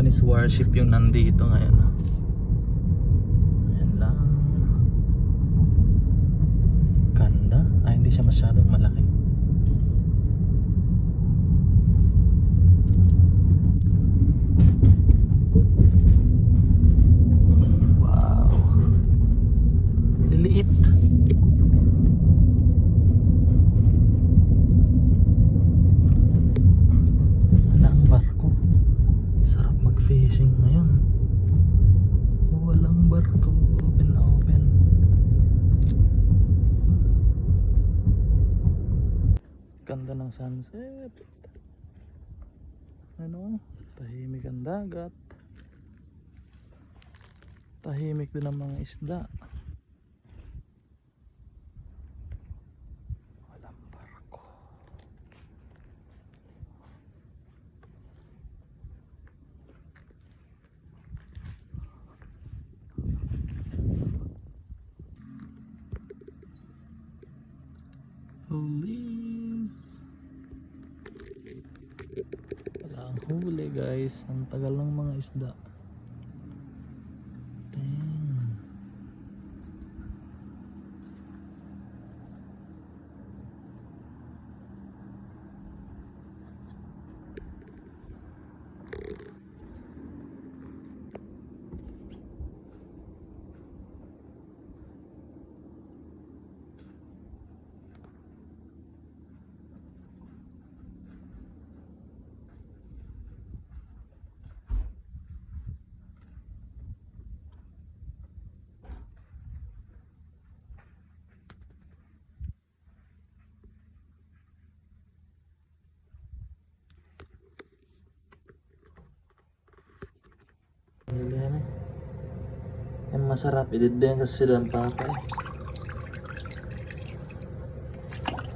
Chinese warship yung nandito ngayon. Ayan lang. Ganda. Ay, hindi siya masyadong malaki. Wow. Liliit. Wala ang barko. Sarap mag-fishing ngayon. Walang barko. Open na open. Ganda ng sunset. Ano? Tahimik ang dagat. Tahimik din ang mga isda. Walang barko. Police. Wala ang huli guys. Ang tagal ng mga isda. Dang. Yan eh. Yung masarap, ididin kasi sila ang papay.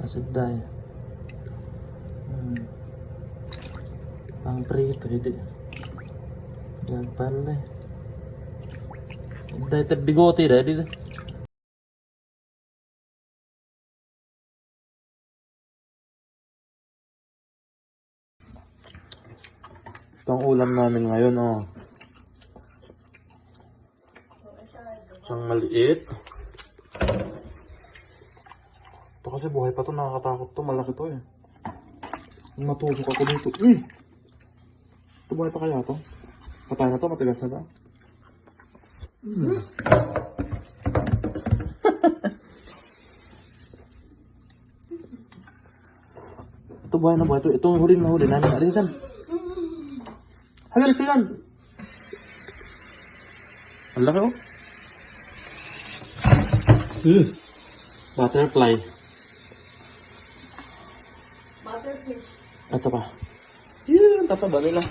Kasi dahil. Hmm. Pang prito, hindi. Yan pala eh. Dahil tayo bigote dahil dito. Ito ulam namin ngayon, oh. Isang maliit. Ito kasi buhay pa to, nakakatakot to, malaki to eh. Matusok ako dito. Mm! Ito buhay pa kaya to? Patay na to, matigas na to. Mm. ito buhay na buhay to. Ito huli na huli namin. Alis dyan. Halis dyan. Ang laki oh. Ugh. Butterfly. Butterfish. Ito pa. Yan, tataba nila.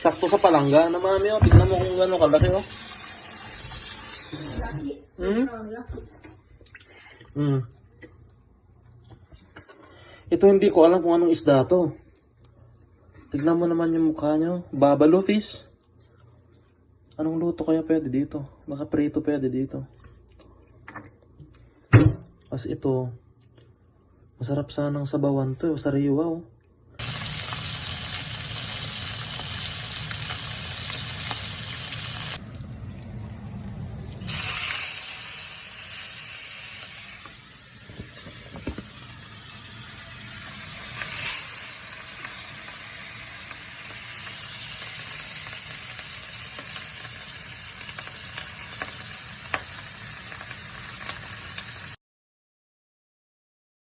Sakto sa palangga na mami, oh. Tignan mo kung gano'ng kalaki, oh. Hmm? Lucky. Hmm. Ito hindi ko alam kung anong isda to. Tignan mo naman yung mukha nyo. Babalo fish. Anong luto kaya pwede dito? Baka prito pwede dito. As ito, masarap sanang sabawan to. Sariwa oh.